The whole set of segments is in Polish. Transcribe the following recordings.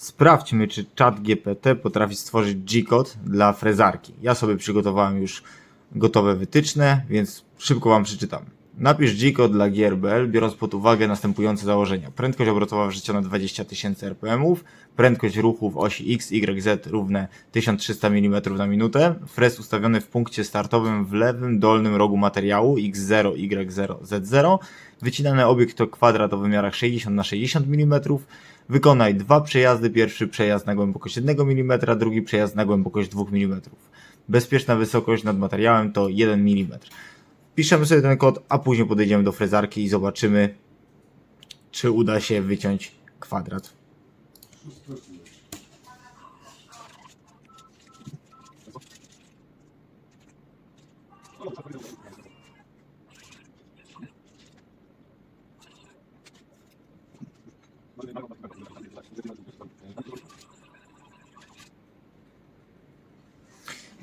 Sprawdźmy, czy czat GPT potrafi stworzyć G-kod dla frezarki. Ja sobie przygotowałem już gotowe wytyczne, więc szybko Wam przeczytam. Napisz G-kod dla GRBL, biorąc pod uwagę następujące założenia. Prędkość obrotowa wrzucona 20 000 RPM, prędkość ruchu w osi X, Y, Z równe 1300 mm na minutę, frez ustawiony w punkcie startowym w lewym dolnym rogu materiału X0, Y0, Z0, wycinany obiekt to kwadrat o wymiarach 60 na 60 mm, wykonaj dwa przejazdy, pierwszy przejazd na głębokość 1 mm, drugi przejazd na głębokość 2 mm. Bezpieczna wysokość nad materiałem to 1 mm. Piszemy sobie ten kod, a później podejdziemy do frezarki i zobaczymy, czy uda się wyciąć kwadrat.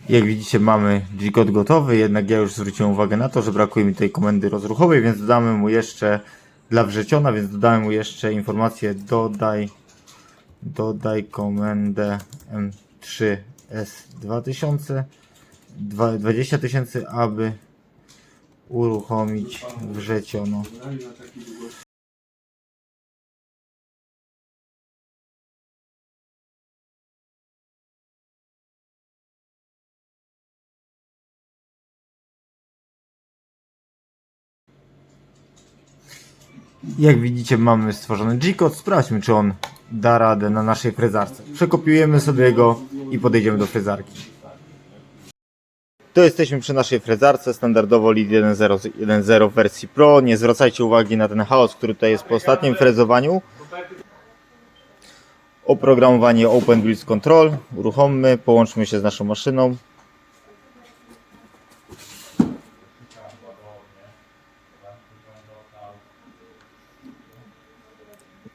Jak widzicie mamy G-code gotowy, jednak ja już zwróciłem uwagę na to, że brakuje mi tej komendy rozruchowej, więc dodamy mu jeszcze dla wrzeciona, więc dodałem mu jeszcze informację dodaj dodaj komendę M3S2000 dwa- 20 tysięcy, aby uruchomić wrzeciono. Jak widzicie mamy stworzony G-code, sprawdźmy czy on da radę na naszej frezarce. Przekopiujemy sobie go i podejdziemy do frezarki. To jesteśmy przy naszej frezarce, standardowo Lead 1.0 w wersji Pro. Nie zwracajcie uwagi na ten chaos, który tutaj jest po ostatnim frezowaniu. Oprogramowanie Open Build Control. Uruchommy, połączmy się z naszą maszyną.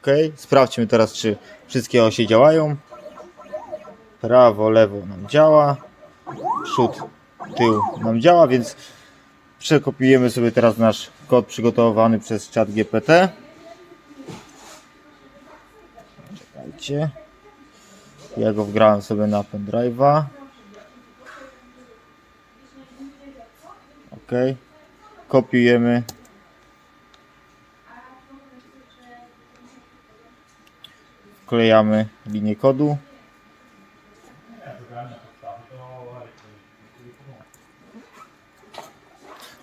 Ok, sprawdźmy teraz, czy wszystkie osie działają. Prawo, lewo nam działa. Przód, tył nam działa, więc przekopiujemy sobie teraz nasz kod przygotowany przez czat GPT. Czekajcie. Ja go wgrałem sobie na pendrive'a. Ok. Kopiujemy wklejamy linię kodu.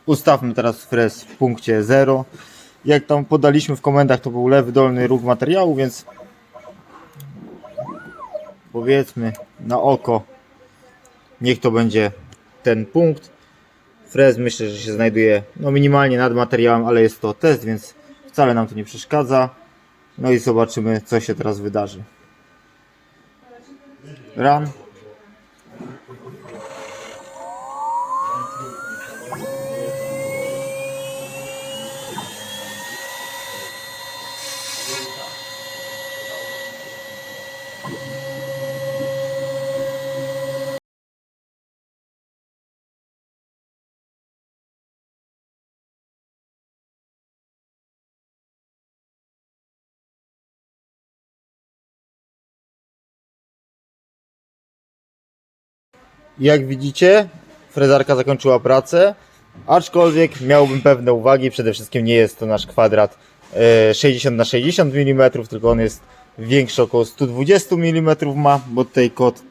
Ustawmy teraz frez w punkcie 0. Jak tam podaliśmy w komendach, to był lewy dolny róg materiału, więc powiedzmy na oko niech to będzie ten punkt. Frez myślę, że się znajduje no minimalnie nad materiałem, ale jest to test, więc wcale nam to nie przeszkadza. No i zobaczymy, co się teraz wydarzy. Run. Jak widzicie, frezarka zakończyła pracę, aczkolwiek miałbym pewne uwagi. Przede wszystkim nie jest to nasz kwadrat e, 60 na 60 mm, tylko on jest większy, około 120 mm ma, bo tutaj kod,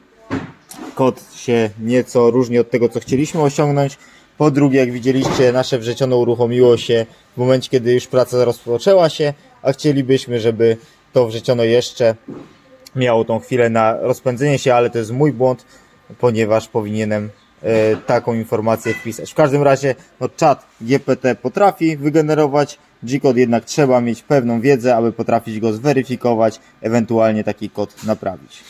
kod się nieco różni od tego, co chcieliśmy osiągnąć. Po drugie, jak widzieliście, nasze wrzeciono uruchomiło się w momencie, kiedy już praca rozpoczęła się, a chcielibyśmy, żeby to wrzeciono jeszcze miało tą chwilę na rozpędzenie się, ale to jest mój błąd, ponieważ powinienem e, taką informację wpisać. W każdym razie no, czat GPT potrafi wygenerować G-kod, jednak trzeba mieć pewną wiedzę, aby potrafić go zweryfikować, ewentualnie taki kod naprawić.